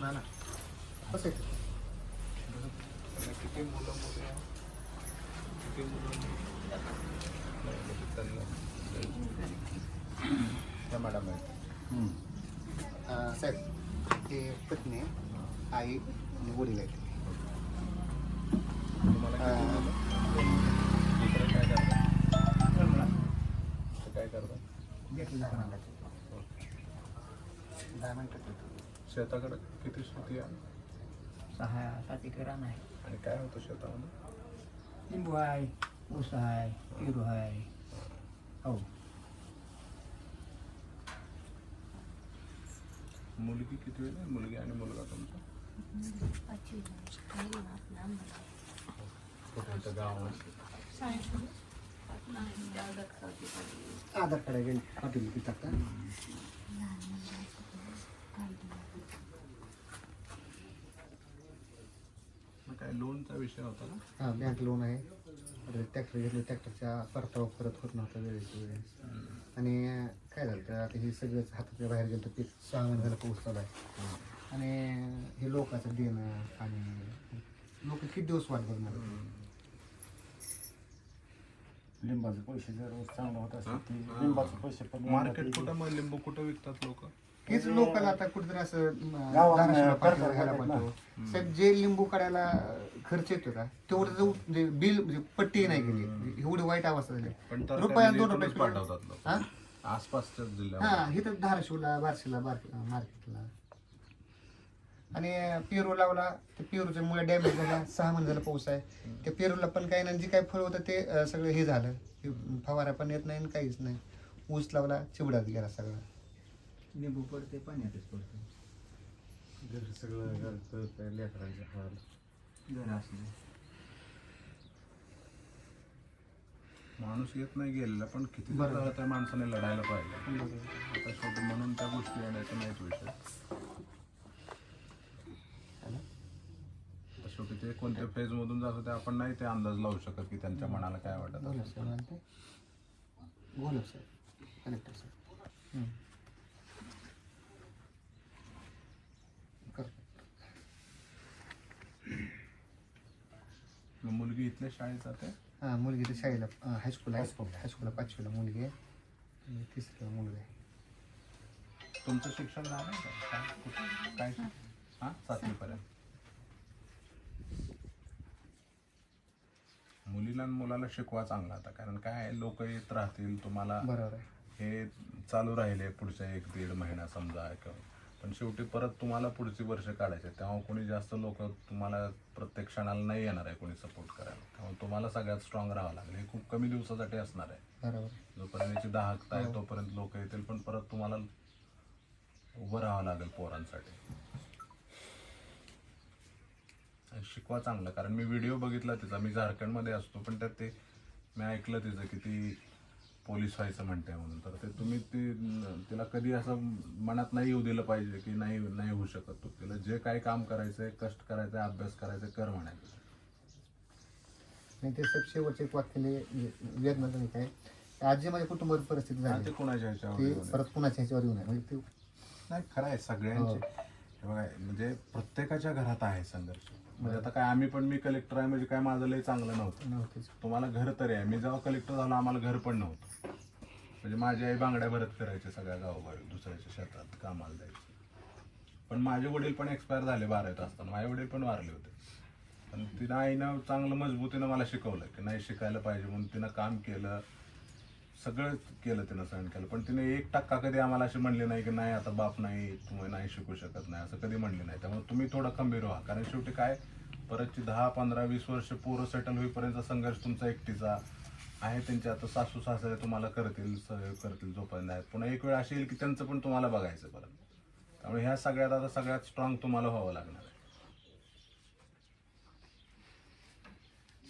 ना ना कसं आहे ते? किती मुलं मुली आहे? किती मुलं मुली? त्यांना- त्या मॅडम आहेत अं, साहेब ते पत्नी आहे, आई आणि वडील आहेत तुम्हाला किती अं, मुलं? दुसरं काय करता ते काय करता दहा मिनिटात शेताकडे किती शेती आहे सहा सात एकर रान आहे आणि काय होतं शेतामध्ये लिंबू आहे ऊस आहे पेरू आहे हो मुलगी किती वेळ मुलगी आणि मुलगा तुमचा कुठे इथं गावामध्ये आधार कार्ड आहे पाठवली तिथं का मग काय लोनचा विषय होता ना? हां बँक लोन आहे. ट्रॅक्टर घेतलं ट्रॅक्टरच्या परतावा परत होत नव्हता वेळेच्या वेळेस. आणि काय झालं तर आता हे सगळंच हाताच्या बाहेर गेलं तर पीक सहा महिने झालं पाऊस चालू आहे. आणि हे लोकांचं देणं आणि लोक किती दिवस वाट बघणार? लिंबाचे पैसे जर चांगलं होत हा? ते हा. लिंबाचे पैसे पण मार्केट कुठं मग? लिंबू कुठं विकतात लोक? हेच लोकांना आता कुठेतरी असं धाराशिवला पाठवलं, ह्याला. पाठवलं. साहेब जे लिंबू काढायला खर्च येतो का तेवढं जो म्हणजे बिल म्हणजे पट्टी नाही गेली. एवढी वाईट अवस्था झाली. पण तर रुपया दोन रुपये पाठवतात लोक. हा? आसपासच्याच हा जिल्ह्यात हे तर धाराशिवला बारशीला मार्केटला. आणि पेरू लावला ते पेरूच्या मुळे डॅमेज झाला सहा महिने झाला पाऊस आहे. त्या पेरूला पण काही नाही जे काही फळ होतं ते अं, सगळं हे झालं. फवारा पण येत नाही आणि काहीच नाही. ऊस लावला चिवडात गेला सगळा. लिंबू पडते पाण्यातच पडते घरी सगळं घरचं लेकरांच्या हाल. घर असले. माणूस येत नाही गेलेला पण किती. झालं त्या माणसाने लढायला पाहिजे आता शेवटी म्हणून त्या गोष्टी येण्याचा नाहीच विषय आता शेवटी ते कोणत्या फेज मधून जातो ते आपण नाही ते अंदाज लावू शकत की त्यांच्या मनाला काय वाटत बोला असेल. साहेब म्हणते बोला साहेब. कलेक्टर साहेब कर मग मुलगी इथल्या शाळेत जाते? हां मुलगी तर शाळेला हायस्कूल आहे. हायस्कूलला पाचवीला मुलगी आहे. आणि तिसरीला मुलगा आहे. तुमचं शिक्षण झालं का? काय कुठं? काय हां सातवीपर्यंत. मुलीला आणि मुलाला शिकवा चांगला आता कारण काय लोक येत राहतील तुम्हाला बरोबर आहे. हे चालू राहिले पुढच्या एक दीड महिना समजा किंवा पण शेवटी परत तुम्हाला पुढची वर्ष काढायचे तेव्हा कोणी जास्त लोक तुम्हाला प्रत्येक क्षणाला नाही येणार आहे कोणी सपोर्ट करायला. तेव्हा तुम्हाला सगळ्यात स्ट्रॉंग राहावं लागेल. हे खूप कमी दिवसासाठी असणार आहे. बरोबर. जोपर्यंत याची दाहकता आहे तोपर्यंत लोक येतील पण परत तुम्हाला उभं राहावं लागेल पोरांसाठी. शिकवा चांगलं. कारण मी व्हिडिओ बघितला तिचा. मी झारखंडमध्ये असतो पण त्यात ते मी ऐकलं तिचं की ती पोलीस व्हायचं म्हणते म्हणून. तर ते तुम्ही ती तिला कधी असं मनात नाही येऊ दिलं पाहिजे की नाही नाही होऊ शकत तू. तिला जे काय काम करायचंय कष्ट करायचंय अभ्यास करायचा कर म्हणायचं. नाही ते साहेब शेवटचे एक वाक्य वेदनाचं नाही काय आज जे माझ्या कुटुंबाची परिस्थिती झाली. ते कोणाच्या ह्याच्यावर ते येऊ नये. परत कुणाच्या ह्याच्यावर येऊ नये म्हणजे ते नाही खरं आहे सगळ्यांचे. हे बघा म्हणजे प्रत्येकाच्या घरात आहे संघर्ष. म्हणजे आता काय आम्ही पण मी कलेक्टर आहे म्हणजे काय माझं लय चांगलं नव्हतं. नव्हतेच. तुम्हाला घर तरी आहे. मी जेव्हा कलेक्टर झालो आम्हाला घर पण नव्हतं. म्हणजे माझी आई बांगड्या भरत फिरायचे सगळ्या गावोगावी दुसऱ्याच्या शेतात कामाला जायचे. पण माझे वडील पण एक्सपायर झाले बारावीत असताना. माझे वडील पण वारले होते. पण तिनं आईनं चांगलं मजबूतीनं मला शिकवलं की नाही शिकायला पाहिजे म्हणून तिनं काम केलं. सगळं केलं तिनं सहन केलं. पण तिने एक टक्का कधी आम्हाला अशी म्हणली नाही की नाही आता बाप नाही तुम्ही नाही शिकू शकत नाही असं कधी म्हणले नाही. त्यामुळे तुम्ही थोडं खंबीर व्हा. कारण शेवटी काय परतची दहा पंधरा वीस वर्ष पोरं सेटल होईपर्यंत संघर्ष तुमचा एकटीचा आहे. त्यांचे आता सासू सासरे तुम्हाला करतील सहयोग करतील जोपर्यंत आहेत. पुन्हा एक वेळ अशी येईल की त्यांचं पण तुम्हाला बघायचं परत. त्यामुळे ह्या सगळ्यात आता सगळ्यात स्ट्रॉंग तुम्हाला व्हावं लागणार आहे.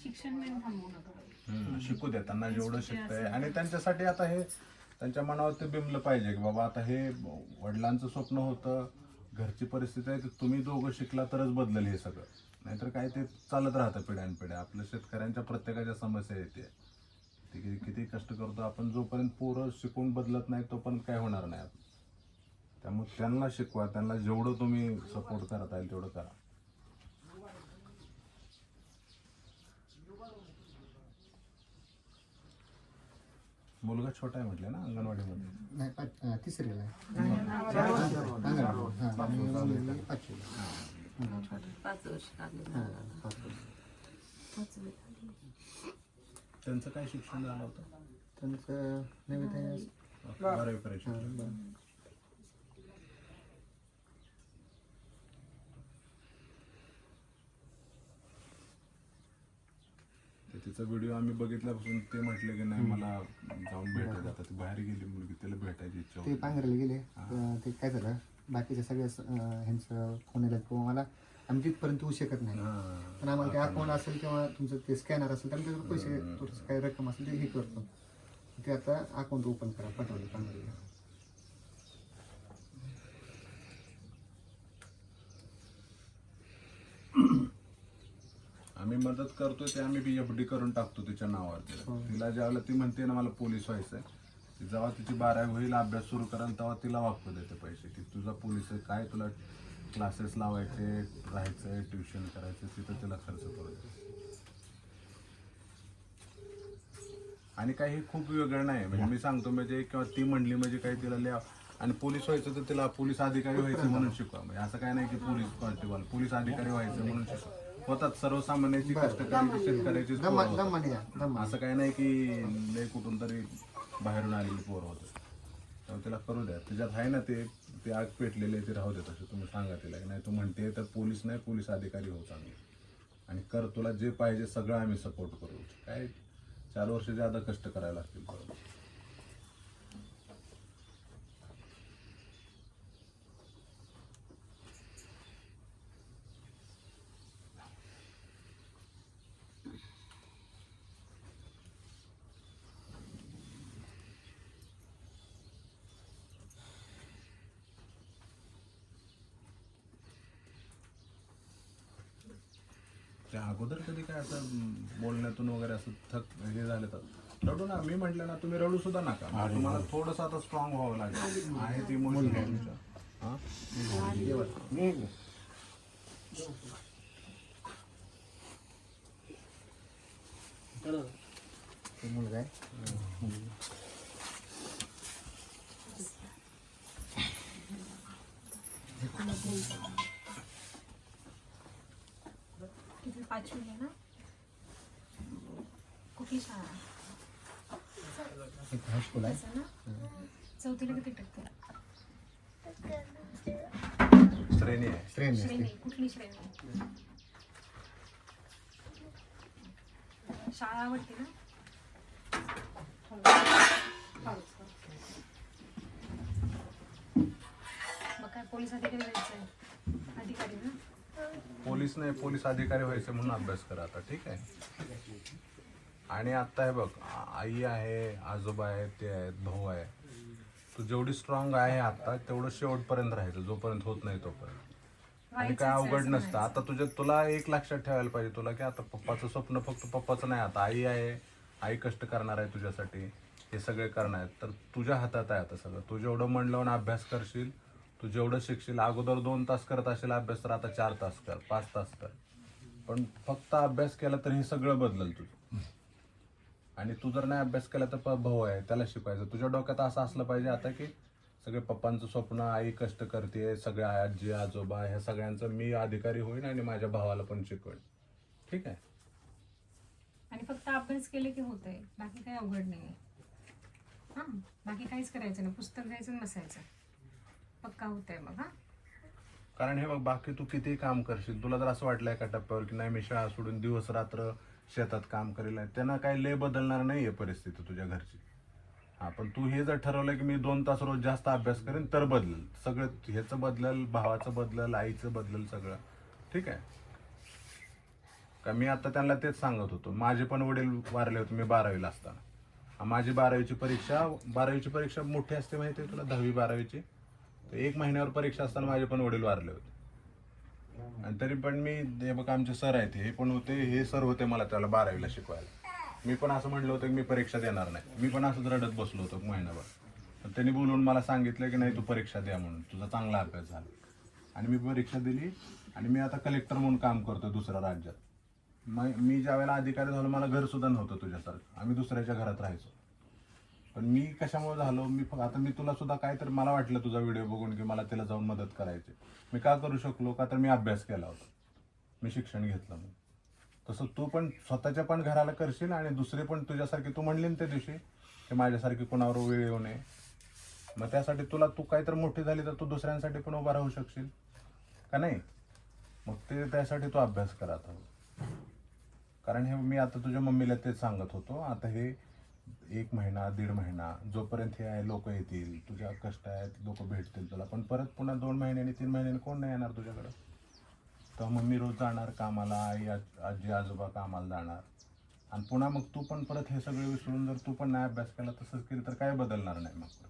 शिक्षण शिकू द्या त्यांना जेवढं शिकतंय. आणि त्यांच्यासाठी आता हे त्यांच्या मनावर ते बिंबलं पाहिजे की बाबा आता हे वडिलांचं स्वप्न होतं घरची परिस्थिती आहे की तुम्ही दोघं शिकला तरच बदलेल हे सगळं. नाहीतर काय ते चालत राहतं पिढ्यानपिढ्या. आपल्या शेतकऱ्यांच्या प्रत्येकाच्या समस्या येते. किती किती कष्ट करतो आपण जोपर्यंत पोरं शिकून बदलत नाही तोपर्यंत काय होणार नाही. त्यामुळे त्यांना शिकवा त्यांना जेवढं तुम्ही सपोर्ट करता येईल तेवढं करा. मुलगा छोटा आहे म्हटलं ना अंगणवाडीमध्ये. नाही पाच तिसरीला आहे. हां पाच वर्ष. लागले पाच त्यांचं काय शिक्षण झालं होतं? त्यांचं नवीन बारावी परीक्षा हां, बरं. तर तिचा व्हिडिओ आम्ही बघितल्यापासून ते म्हटले की नाही मला जाऊन भेटायचं आता ती बाहेर गेली मुलगी तिला भेटायची इच्छा ते होती. पांघरायला गेले. ते काय झालं बाकीच्या सगळ्या अं, ह्यांचं फोन आला किंवा मला आम्ही तिथपर्यंत येऊ शकत नाही. हां. पण आम्हाला ते अकाउंट असेल किंवा तुमचं ते स्कॅनर असेल तर आम्ही त्याच्यावर पैसे काही रक्कम असेल ते हे करतो. ते आता अकाउंट ओपन करा पाठवले पांघरायला. आम्ही मदत करतोय ते आम्ही बी एफ डी करून टाकतो तिच्या नावावर हो. तिला ज्यावेळेला ती म्हणते ना मला पोलीस व्हायचंय. ती जेव्हा तिची बारावी होईल अभ्यास सुरू करेल तेव्हा तिला वापरू देते पैसे. की तुझा पोलीस आहे काय तुला क्लासेस लावायचे राहायचंय ट्युशन करायचं तिथं तिला खर्च करू दे. आणि काही खूप वेगळं नाही. म्हणजे मी सांगतो म्हणजे किंवा ती म्हणली म्हणजे काही तिला लिहा. आणि पोलीस व्हायचं तर तिला पोलीस अधिकारी व्हायचं म्हणून शिकवा. म्हणजे असं काय नाही की पोलीस कॉन्स्टेबल पोलीस अधिकारी व्हायचं म्हणून शिकवा. होतात सर्वसामान्याची कष्टकरी शेतकऱ्याची दम्माने या दम्मा असं काही नाही की लय कुठून तरी बाहेरून आलेली पोरं होतं त्यामुळे तिला करू द्या. तिच्यात आहे ना ते ते आग पेटलेले ते राहू देत असं तुम्ही सांगा तिला की नाही तू म्हणते तर पोलीस नाही पोलीस अधिकारी हो चांगले. आणि कर तुला जे पाहिजे सगळं आम्ही सपोर्ट करू. काय? चार वर्ष ज्यादा कष्ट करायला लागतील. तुला. त्या अगोदर कधी काय असं बोलण्यातून वगैरे असं थक हे झालं तर. रडू ना मी म्हटलं ना तुम्ही रडू सुद्धा नका. तुम्हाला थोडंसं आता स्ट्रॉंग व्हावं लागेल. आहे ती तुमच्या. हा? ते मुलगा आहे किती पाचवी ना कुठली शाळा आहे चौथीला किती टक्के? श्रेणी आहे. श्रेणी श्रेणी. असते कुठली श्रेणी? शाळा आवडते ना? मग काय पोलीस अधिकारी व्हायचंय अधिकारी ना? पोलीस नाही पोलीस अधिकारी व्हायचे म्हणून अभ्यास करा आता ठीक आहे? आणि आता हे बघ आई आहे आजोबा आहेत ते आहेत भाऊ आहे. तू जेवढी स्ट्रॉंग आहे आता तेवढं शेवटपर्यंत राहायचं जोपर्यंत होत नाही तोपर्यंत. आणि काय आहे अवघड नसतं. आता तुझ्या तुला एक लक्षात ठेवायला पाहिजे तुला की आता पप्पाचं स्वप्न फक्त पप्पाचं नाही आता आई आहे आई कष्ट करणार आहे तुझ्यासाठी हे सगळे करणार आहेत तर तुझ्या हातात आहे आता सगळं. तू जेवढं मन लावून अभ्यास करशील तू जेवढं शिकशील अगोदर दोन तास करत असेल अभ्यास तर आता चार तास कर पाच तास कर. पण फक्त अभ्यास केला तर हे सगळं बदलल तुझं. आणि तू जर नाही अभ्यास केला तर प- भाऊ आहे त्याला शिकवायचं. तुझ्या डोक्यात असं असलं पाहिजे आता की सगळे पप्पांचं स्वप्न आई कष्ट करते सगळ्या आजी आजोबा ह्या सगळ्यांचं मी अधिकारी होईन आणि माझ्या भावाला पण शिकवेन. ठीक आहे? आणि फक्त अभ्यास केले की होतंय बाकी काही अवघड नाही हा बाकी काहीच करायचं नाही. पुस्तक घ्यायचं आणि बसायचं. पक्का होतंय मग हा? कारण हे बघ बाकी तू किती काम करशील तुला जर असं वाटलं एका टप्प्यावर की नाही मी शाळा सोडून दिवस रात्र शेतात काम करेल. आहे, त्यांना काही लय बदलणार नाही आहे परिस्थिती तुझ्या घरची. हा पण तू हे जर ठरवलं की मी दोन तास रोज जास्त अभ्यास करेन तर बदलेल. सगळं ह्याचं बदलेल भावाचं बदलेल आईचं बदलेल सगळं. ठीक आहे? का मी आता त्यांना तेच सांगत होतो. माझे पण वडील वारले होते मी बारावीला असताना. माझी बारावीची परीक्षा बारावीची परीक्षा मोठी असते माहिती आहे तुला? दहावी बारावीची. तर एक महिन्यावर परीक्षा असताना माझे पण वडील वारले होते. आणि तरी पण मी हे बघ आमचे सर आहेत हे पण होते हे सर होते मला त्याला बारावीला शिकवायला. मी पण असं म्हटलं होतं की मी परीक्षा देणार नाही. मी पण असंच रडत बसलो होतो महिनाभर. त्यांनी बोलून मला सांगितलं की नाही तू परीक्षा द्या म्हणून. तुझा चांगला अभ्यास झाला. आणि मी परीक्षा दिली आणि मी आता कलेक्टर म्हणून काम करतो दुसऱ्या राज्यात. मग मी ज्या वेळेला अधिकारी झालो मला घरसुद्धा नव्हतं तुझ्यासारखं. आम्ही दुसऱ्याच्या घरात राहायचो. पण मी कशामुळे झालो? मी फक्त आता मी तुला सुद्धा काय तर मला वाटलं तुझा व्हिडिओ बघून की मला तिला जाऊन मदत करायची. मी का करू शकलो? का तर मी अभ्यास केला होता. मी शिक्षण घेतलं मग तसं तू पण स्वतःच्या पण घराला करशील आणि दुसरे पण तुझ्यासारखे तू म्हणली ना त्या दिवशी की माझ्यासारखी कोणावर वेळ येऊ नये. मग त्यासाठी तुला तू काहीतरी मोठी झाली तर तू दुसऱ्यांसाठी पण उभा राहू शकशील. का नाही? मग ते त्यासाठी तू अभ्यास कर आता. कारण हे मी आता तुझ्या मम्मीला तेच सांगत होतो. आता हे एक महिना दीड महिना जोपर्यंत हे आहे लोक येतील तुझ्या कष्ट आहेत लोक भेटतील तुला. पण परत पुन्हा दोन महिन्यांनी तीन महिन्यांनी कोण नाही येणार तुझ्याकडं? तर मम्मी रोज जाणार कामाला आई आजी आजोबा कामाला जाणार. आणि पुन्हा मग तू पण परत हे सगळे विसरून जर तू पण नाही अभ्यास केला तसंच केलं तर काय बदलणार नाही मग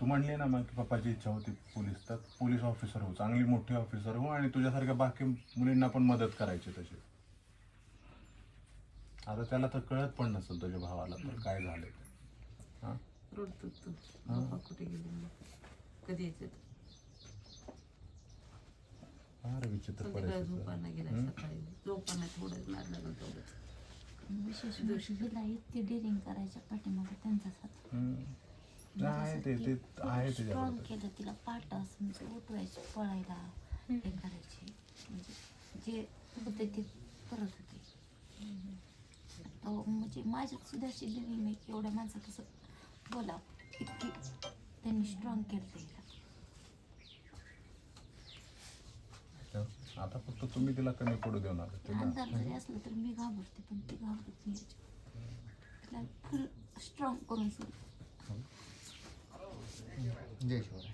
तू म्हणली ना मग की पप्पाची इच्छा होती पोलीस तर पोलीस ऑफिसर हो चांगली मोठी ऑफिसर हो आणि तुझ्यासारख्या बाकी मुलींना पण मदत करायची तशी. आता त्याला तर कळत पण नसेल तुझ्या भावाला तर काय झालंय ते. हा? रडतो तू. पप्पा कुठे गेले? मग? कधी यायचे फार विचित्र संध्याकाळी परिस्थिती झोपायला गेला सकाळी. झोपायला थोडं मार लागलं तेवढं विशेष म्हणजे हिला इतकी डिरिंग करायच्या पाठीमागे त्यांचाच हात हम्म. आहे ते ते आहे स्ट्रॉंग त्याच्याबरोबर. केलं तिला पाठ असं म्हणजे उठवायची पळायला हे करायची. म्हणजे जे होते ते करत होते. म्हणजे माझ्यात सुद्धा अशी लिव्हिंग आहे की एवढ्या माणसात कसं बोला इतकी त्यांनी स्ट्रॉंग केलं तिला आता फक्त तुम्ही तिला कमी पडू देऊ नका. अंधार जरी असलं तर मी घाबरते पण ती घाबरत नाही तिला फुल स्ट्रॉंग करून सोड जय शिवराय.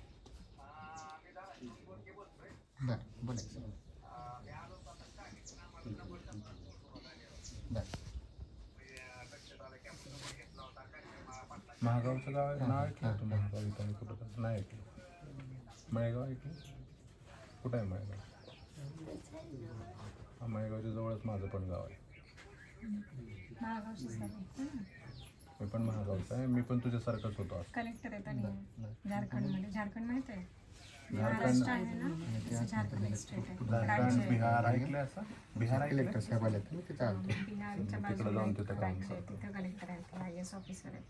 बर बोलायचं महागावचं गाव आहे नाव ऐकलं तू महागाव इथं आणि कुठं? नाही ऐकलं. मळेगाव ऐकलं कुठं आहे मळेगाव? हा मळेगावच्या जवळच माझं पण गाव आहे. मी पण महागावचा आहे. मी पण तुझ्यासारखंच होतो असं. कलेक्टर आहेत आणि झारखंडमध्ये. झारखंड माहीत आहे? झारखंड महाराष्ट्र आहे ना? तसं झारखंड स्टेट आहे. झारखंड राज्य बिहार ऐकलंय असं? बिहार कलेक्टर ऐकलं साहेब आले तर मी तिथं तिकडं बाजूला जाऊन एक तिथं काम राज्य आहे. करतो. तिथं कलेक्टर आहेत आय एस ऑफिसर आहे.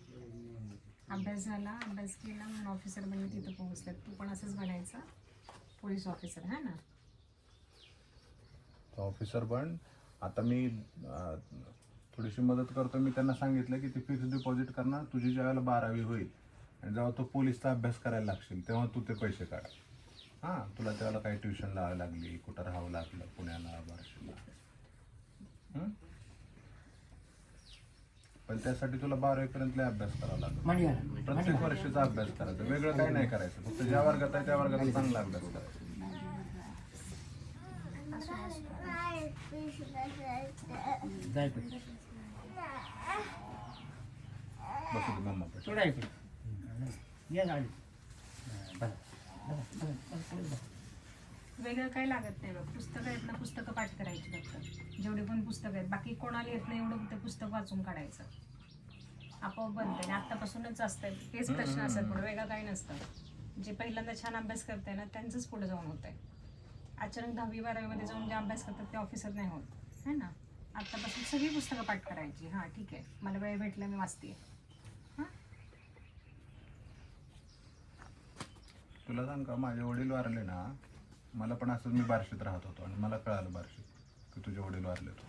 अभ्यास झाला. अभ्यास केला. म्हणून ऑफिसर बनले तिथं पोहोचले तू पण असंच बनायचं पोलीस ऑफिसर हा ना? ऑफिसर बन आता मी अं, थोडीशी मदत करतो. मी त्यांना सांगितलं की ती फिक्स डिपॉझिट करणार. तुझी ज्यावेळेला बारावी होईल आणि जेव्हा तू पोलीसचा अभ्यास करायला लागशील तेव्हा तू ते पैसे काढ. हां तुला त्यावेळेला काही ट्युशन लावावी लागली कुठं राहावं लागलं पुण्याला बार्शीला? पण त्यासाठी तुला बारावीपर्यंत अभ्यास करावा लागेल. म्हणजे? प्रत्येक वर्षीचा अभ्यास करायचा. वेगळं काही नाही करायचं. फक्त ज्या वर्गात आहे त्या वर्गात चांगला अभ्यास करायचा बसू मम्मा. या वेगळं काही लागत नाही बघ. पुस्तकं आहेत ना पुस्तकं पाठ करायची फक्त. जेवढे पण पुस्तकं आहेत. बाकी कोणाला येत नाही एवढं ते पुस्तक वाचून काढायचं. आपोआप बनते आणि आत्तापासूनच असतं तेच प्रश्न असतात पुढे. वेगळं काही नसतं. जे पहिल्यांदा छान अभ्यास करते ना त्यांचंच पुढे जाऊन होतंय. अचानक दहावी बारावीमध्ये जाऊन जे अभ्यास करतात ते ऑफिसर नाही होत. है ना? आत्तापासून सगळी पुस्तकं पाठ करायची. हां ठीक आहे. मला वेळ भेटला मी वाचते. तुला सांग का माझे वडील वारले ना मला पण असंच मी बार्शीत राहत होतो आणि मला कळालं बार्शीत की तुझे वडील वारले तो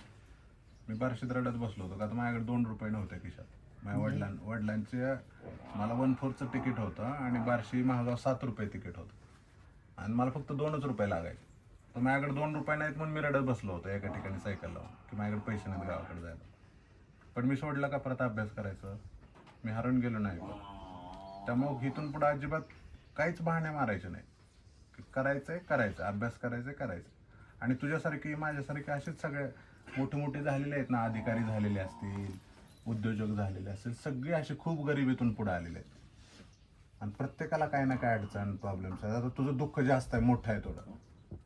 मी बार्शीत रडत बसलो होतो का तर माझ्याकडे दोन रुपये नव्हते खिशात. माझ्या वडिलां वडिलांचे मला वन फोरचं तिकीट होतं आणि बार्शी महागाव सात रुपये तिकीट होतं. आणि मला फक्त दोनच रुपये लागायचे. तर माझ्याकडे दोन रुपये नाहीत म्हणून मी रडत बसलो होतो एका ठिकाणी सायकल लावून की माझ्याकडे पैसे नाहीत गावाकडे जायला. पण मी सोडलं का परत अभ्यास करायचं? मी हरून गेलो नाही. त्यामुळं इथून पुढे अजिबात काहीच बहाणे मारायचे नाही करायचं आहे करायचं अभ्यास करायचं आहे करायचं आणि तुझ्यासारखी माझ्यासारखे असेच सगळे मोठे मोठे झालेले आहेत ना अधिकारी झालेले असतील उद्योजक झालेले असतील सगळे असे खूप गरिबीतून पुढे आलेले आहेत. आणि प्रत्येकाला काही ना काय अडचण प्रॉब्लेम्स आहेत. आता तुझं दुःख जास्त आहे मोठं आहे थोडं.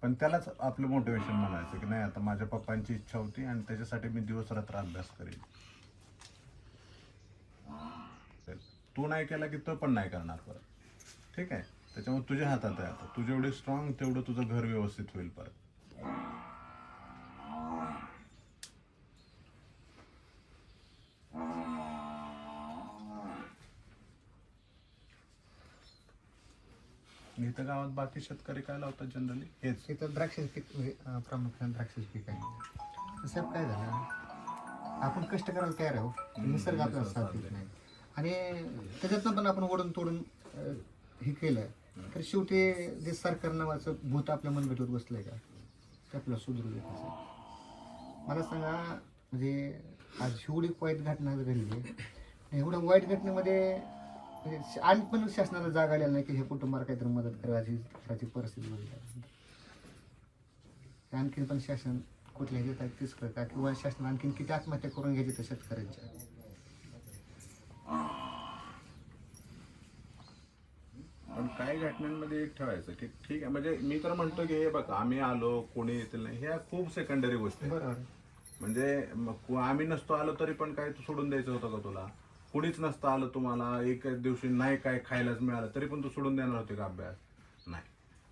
पण त्यालाच आपलं मोटिवेशन म्हणायचं की नाही आता माझ्या पप्पांची इच्छा होती आणि त्याच्यासाठी मी दिवस रात्र अभ्यास करेन. चल. तू नाही केला की तो पण नाही करणार परत. ठीक आहे? त्याच्यामुळे तुझ्या हातात आहे आता. तू जेवढी स्ट्रॉंग तेवढं तुझं घर व्यवस्थित होईल परत. इथं गावात बाकी शेतकरी काय लावतात जनरली हेच. इथं द्राक्षाचं पीक अं, प्रामुख्याने द्राक्षाचं पीक आहे. साहेब काय झालं? आपण कष्ट करायला तयार आहोत. निसर्ग आपल्याला साथ देत नाही. आणि त्याच्यातनं पण आपण ओढून तोडून अं, हे केलं तर शेवटी जे सरकार नावाचं भूत आपल्या मनगटीवर बसलंय का? ते आपल्याला सुधरू देत नसेल मला सांगा म्हणजे आज एवढी वाईट घटना घडली आणि एवढ्या वाईट घटनेमध्ये म्हणजे आणि पण शासनाला जाग आलेला नाही की हे कुटुंबाला काहीतरी मदत करायची करायची परिस्थिती बनली आणखीन पण शासन कुठल्या ह्याच्यात आहे तेच कळतं किंवा शासन आणखीन किती आत्महत्या करून घ्यायची त्या शेतकऱ्यांच्या पण काही घटनांमध्ये एक ठेवायचं की ठीक आहे म्हणजे मी तर म्हणतो की हे बघा आम्ही आलो कोणी येतील नाही ह्या खूप सेकंडरी गोष्टी आहेत. बरोबर म्हणजे मग को- आम्ही नसतो आलो तरी पण काय तू सोडून द्यायचं होतं का तुला? कुणीच नसतं आलं तुम्हाला एक दिवशी नाही काय खायलाच मिळालं तरी पण तू सोडून देणार होते का अभ्यास? नाही.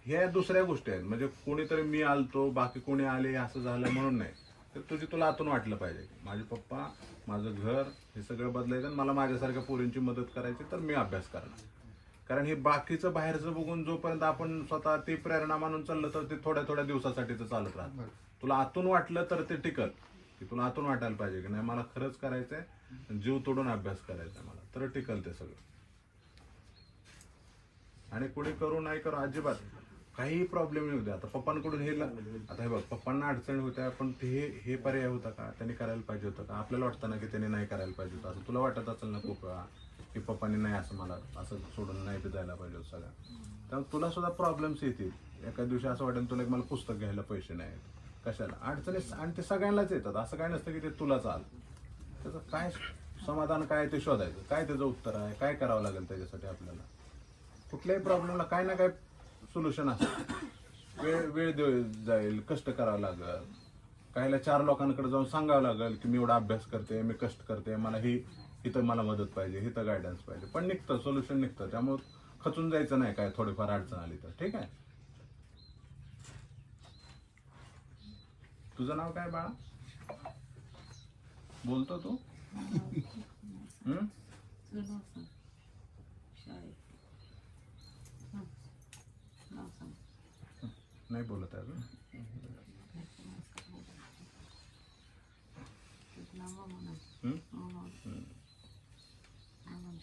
ह्या दुसऱ्या गोष्टी आहेत. म्हणजे कोणीतरी मी आलतो बाकी कोणी आले असं झालं म्हणून नाही. तर तुझी तुला आतून वाटलं पाहिजे की माझे पप्पा माझं घर हे सगळं बदलायचं आणि मला माझ्यासारख्या पोरींची मदत करायची तर मी अभ्यास करणार. कारण हे बाकीचं बाहेरचं बघून जोपर्यंत आपण स्वतः ती प्रेरणा मानून चाललं तर ते थोड्या थोड्या दिवसासाठी तर चालत राहतं. तुला आतून वाटलं तर ते टिकल की तुला आतून वाटायला पाहिजे की नाही मला खरंच करायचंय जीव तोडून अभ्यास करायचा मला. तर टिकल ते सगळं. आणि कोणी करू नाही करू अजिबात काही प्रॉब्लेम नाही होते आता पप्पांकडून हे आता हे बघ पप्पांना अडचणी होत्या पण ते हे हे पर्याय होता का? त्यांनी करायला पाहिजे होतं का? आपल्याला वाटतं ना की त्यांनी नाही करायला पाहिजे होतं. असं तुला वाटत असेल ना खूप वेळा? की पप्पानी नाही असं मला असं सोडून नाही बी जायला पाहिजे होतं सगळं. त्यामुळे तुला सुद्धा प्रॉब्लेम्स येतील. एका दिवशी असं वाटेल तुला एक मला पुस्तक घ्यायला पैसे नाहीत कशाला? अडचणी आणि ते सगळ्यांनाच येतात. असं काय नसतं की ते तुलाच चाल. त्याचं काय समाधान काय ते शोधायचं? काय त्याचं उत्तर आहे? काय करावं लागेल त्याच्यासाठी आपल्याला? कुठल्याही प्रॉब्लेमला काय ना काय सोल्युशन असतं. वेळ वेळ देऊ जाईल कष्ट करावं लागेल. काहीला चार लोकांकडे जाऊन सांगावं लागेल की मी एवढा अभ्यास करते मी कष्ट करते मला ही इथं मला मदत पाहिजे इथं गायडन्स पाहिजे. पण निघतं सोल्युशन निघतं. त्यामुळे खचून जायचं नाही काय थोडीफार अडचण आली तर. ठीक आहे? तुझं नाव काय बाळा? बोलतो तू? नाही बोलत आहे अजून तुझं नाव म्हणा हम्म? म्हणून म्हणून शेतात गंभीर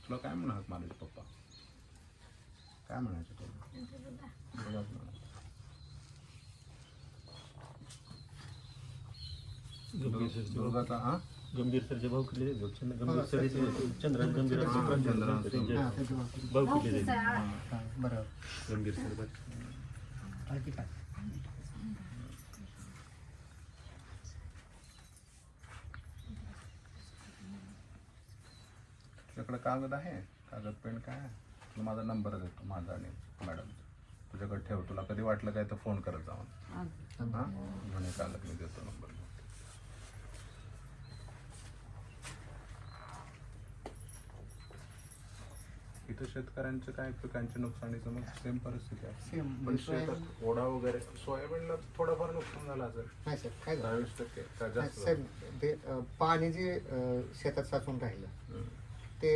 तुला काय म्हणणार माझे पप्पा? काय म्हणायचं तुला. दुर्गाचा हा? गंभीर सरचे भाऊ कुठले गंभीर सर चंद्र गंभीर सर. भाऊ हा, बरोबर गंभीर सर माहिती का तुझ्याकडे कागद आहे? कागद पेन काय? आहे? तुला माझा नंबर देतो माझा आणि मॅडमचा. तुझ्याकडे ठेव तुला कधी वाटलं काय तर फोन करत जाऊन हा? म्हणे कागद मी देतो नंबर इथं शेतकऱ्यांचं काय पिकांच्या नुकसानीचं मग सेम परिस्थिती आहे. सेम पण शेतात ओढा वगैरे सोयाबीनला थोडंफार नुकसान झालं असेल. नाही सर काय झालं? दहावीस टक्के का नाही, जास्त साहेब ते अं, पाणी जे अं, शेतात साचून राहिलं हम्म. ते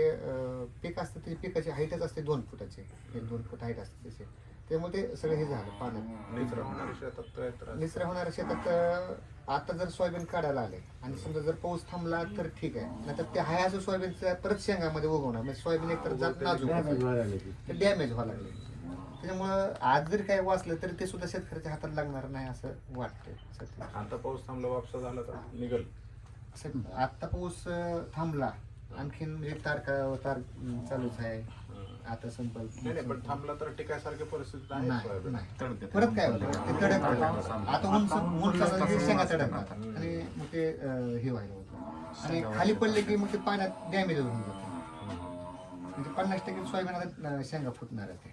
पीक असतं ते पिकाची हाईटच असते दोन फुटाची. एक दोन फूट हाईट असते त्याचे. त्यामुळे ते सगळं हे झालं पाण्यात निचरा होणाऱ्या शेतात निचरा होणाऱ्या आता जर सोयाबीन काढायला आले आणि समजा जर पाऊस थांबला तर ठीक आहे. नाहीतर ते हाय असं सोयाबीनचं परत शेंगामध्ये उगवणार म्हणजे सोयाबीन एकतर जात नाजूक. ते डॅमेज व्हायला लागले. त्याच्यामुळं आज जरी काही वाचलं तरी ते सुद्धा शेतकऱ्याच्या हातात लागणार नाही असं वाटतंय आता पाऊस थांबला वापसा झाला तर निघल. असं आता पाऊस थांबला आणखीन म्हणजे तारखा तार चालूच आहे. आता संपल. नाही नाही पण थांबला तर टिकायसारखी परिस्थिती आहे नाही सोयाबीन. नाही. परत काय होतं? ते तडक आता असलं की शेंगा तडकतात आणि मग ते अं, हे व्हायला होतं. आणि खाली पडले की मग ते पाण्यात डॅमेज होऊन जातं. म्हणजे पन्नास टक्के सोयाबीन आता अं, शेंगा फुटणार आहे ते.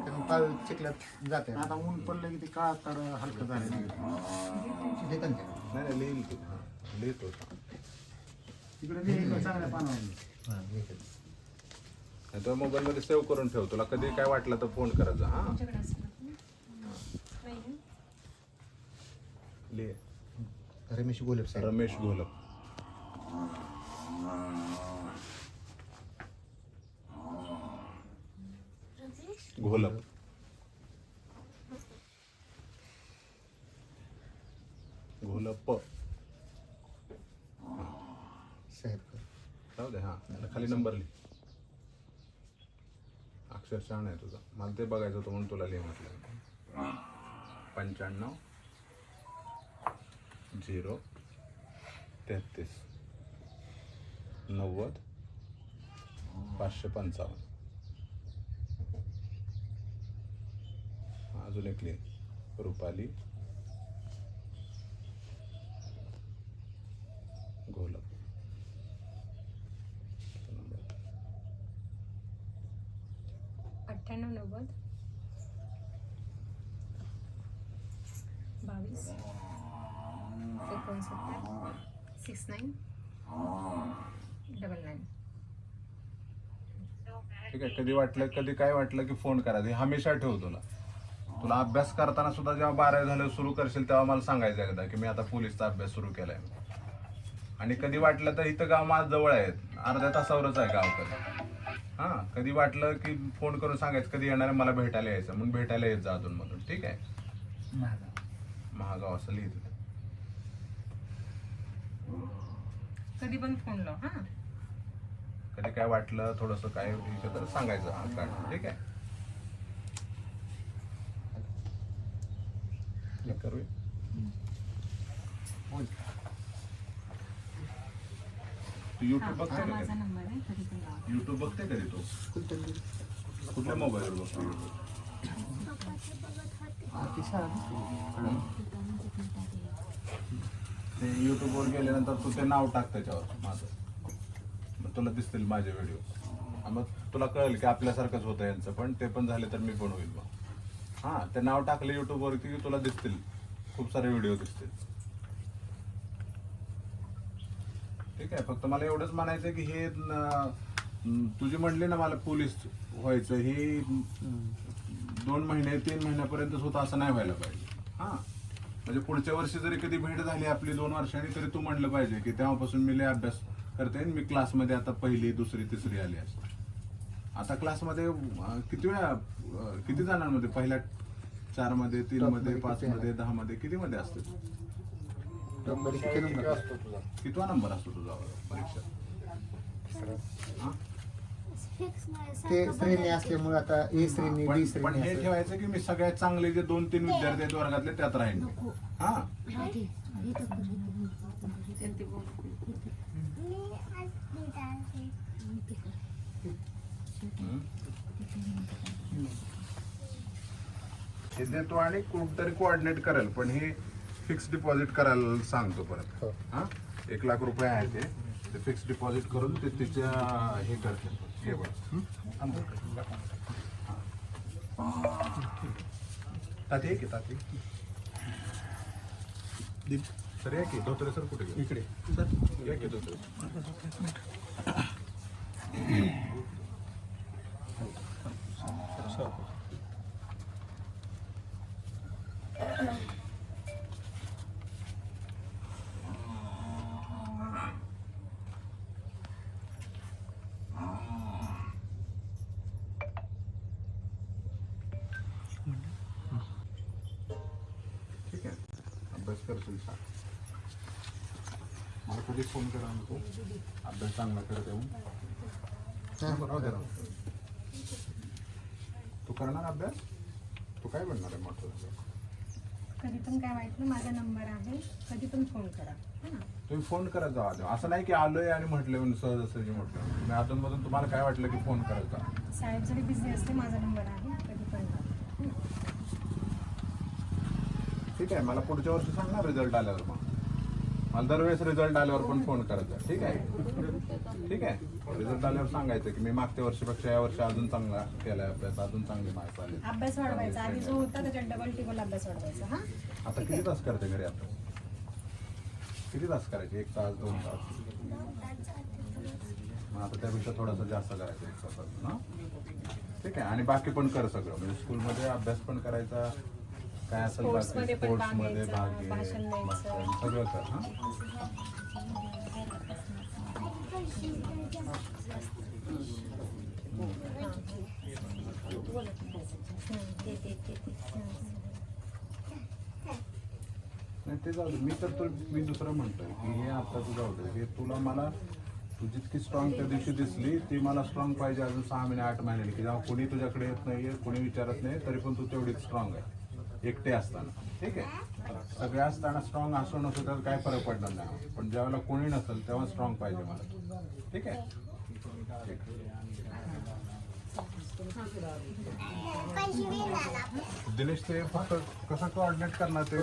कारण पाळ चिखल्यात जाते. आता ऊन पडलं की ते काळ तर हलकं झालं. नाही. नाही लिहिल तू हां लिहितो तिकडे लिहिलं चांगल्या पानावर हां, देतात. नाही तर मोबाईलमध्ये सेव्ह करून ठेव. तुला कधी काय वाटलं तर फोन करायचा हां? तुमच्याकडे असेल ना? नाही ना? लिह रमेश गोलप साहेब. रमेश घोलप घोलप घोलप साहेब जाऊ दे हां. आणि खाली नंबर लिह. अक्षर छान आहे तुझा. मला ते बघायचं होतं म्हणून तुला लिह म्हटलं. पंच्याण्णव झिरो तेहतीस. नव्वद पाचशे पंचावन्न. अजून एक लिह. रुपाली घोलप नंबर अठ्ठ्याण्णव नव्वद. बावीस. एकोणसत्तर. Six nine. Double nine. ठीक आहे कधी वाटलं कधी काय वाटलं की फोन करा. हे हमेशा ठेव तुला तुला अभ्यास करताना सुद्धा जेव्हा बारावी झालं सुरू करशील तेव्हा मला सांगायचं एकदा की मी आता पोलीसचा अभ्यास सुरू केलाय. आणि कधी वाटलं तर इथं गाव माझ जवळ आहेत. अर्ध्या तासावरच आहे गाव हां कधी वाटलं की फोन करून सांगायचं कधी येणार आहे मला भेटायला यायचं म्हणून भेटायला येत जा अधून मधून ठीक आहे? महागाव. असं लिहित कधी पण फोन लाव हां. कधी काय वाटलं थोडंसं काय इथं तर सांगायचं हा काढ ठीक आहे? हे करूया. तू युट्यूब बघते का माझा कधी? नंबर. युट्यूब बघते कधी तू? कुठल्या मोबाईलवर बघतो ते युट्यूबवर गेल्यानंतर तू ते नाव टाक त्याच्यावर माझं. मग तुला दिसतील माझे व्हिडिओ मग तुला कळेल की आपल्यासारखंच होतं यांचं पण ते पण झाले तर मी पण होईल मग हां ते नाव टाकले युट्यूबवर की तुला दिसतील. खूप सारे व्हिडिओ दिसतील. ठीक आहे फक्त मला एवढंच म्हणायचं की हे तुझी म्हणली ना मला पोलीस व्हायचं हे दोन महिने तीन महिन्यापर्यंतच होतं असं नाही व्हायला पाहिजे. हां. म्हणजे पुढच्या वर्षी जरी कधी भेट झाली आपली दोन वर्षांनी तरी तू म्हणलं पाहिजे की तेव्हापासून मी लय अभ्यास करते मी क्लासमध्ये आता पहिली दुसरी तिसरी आली असं आता क्लासमध्ये किती वेळा किती जणांमध्ये? पहिल्या चारमध्ये तीन मध्ये पाच मध्ये दहा मध्ये किती मध्ये असते कितवा नंबर असतो तुझा परीक्षा? हा? ते श्रेणी असल्यामुळे आता ए श्रेणी बी पण श्रेणी हे असं. ठेवायचं की मी सगळ्यात चांगले जे दोन तीन विद्यार्थी आहेत वर्गातले त्यात राहीन. हा. हे देतो आणि कुठतरी कोऑर्डिनेट करेल पण हे फिक्स डिपॉझिट करायला सांगतो परत. हो. हा? एक लाख रुपये आहे ते. फिक्स डिपॉझिट करून ते तिच्या हे करते? ताती आहे की ताती सर या की धोत्रे सर कुठे इकडे सर या की धोत्रे सांग मला कधी फोन करा नको अभ्यास चांगला करत येऊन. तू करणार अभ्यास? तू काय बनणार आहे मोठं? कधी पण काय वाटलं माझा नंबर आहे. कधी पण फोन करा. हां तुम्ही फोन करत जा. असं नाही की आलोय आणि म्हटलं म्हणून सहजासहजी म्हटलं. मी अधूनमधून तुम्हाला काय वाटलं की फोन करत जा साहेब जरी बिझी असते माझा नंबर आहे कधी पण करा हं. ठीक आहे मला पुढच्या वर्षी सांगणार रिझल्ट आल्यावर मग. मला दरवेळेस रिझल्ट आल्यावर पण फोन करायचा ठीक आहे? ठीक आहे? रिझल्ट आल्यावर सांगायचं की मी मागच्या वर्षीपेक्षा या वर्षी अजून चांगला केलाय अभ्यास अजून चांगले मार्क्स आले. अभ्यास वाढवायचा. आधी जो होता त्याच्यात डबल टिबल अभ्यास वाढवायचा हा? आता किती तास करते घरी आता? किती तास करायचे? एक तास दोन तास? मग आता त्यापेक्षा थोडासा जास्त करायचं एक तास ना ठीक आहे. आणि बाकी पण कर सगळं. म्हणजे स्कूलमध्ये अभ्यास पण करायचा काय असेल बाकी मध्ये पण भाग स्पोर्ट्समध्ये घ्यायचा, भाग घे भाषण द्यायचं. मस्त, सगळं कर हा? नाही ते जाऊ दे. मी तर तू मी दुसरं म्हणतोय की हे आता तू जाऊ दे. हे तुला मला तू जितकी स्ट्रॉंग त्या दिवशी दिसली ती मला स्ट्रॉंग पाहिजे अजून सहा महिने आठ महिने. की जेव्हा कोणी तुझ्याकडे येत नाहीये कोणी विचारत नाही तरी पण तू तेवढीच स्ट्रॉंग आहे. एकटे असताना. ठीक आहे? सगळे असताना स्ट्रॉंग असो नसो त्यात काय फरक पडणार नाही पण ज्यावेळेला कोणी नसेल तेव्हा स्ट्रॉंग पाहिजे मला. ठीक आहे? दिनेश ते फक्त कसं कोऑर्डिनेट करणार ते?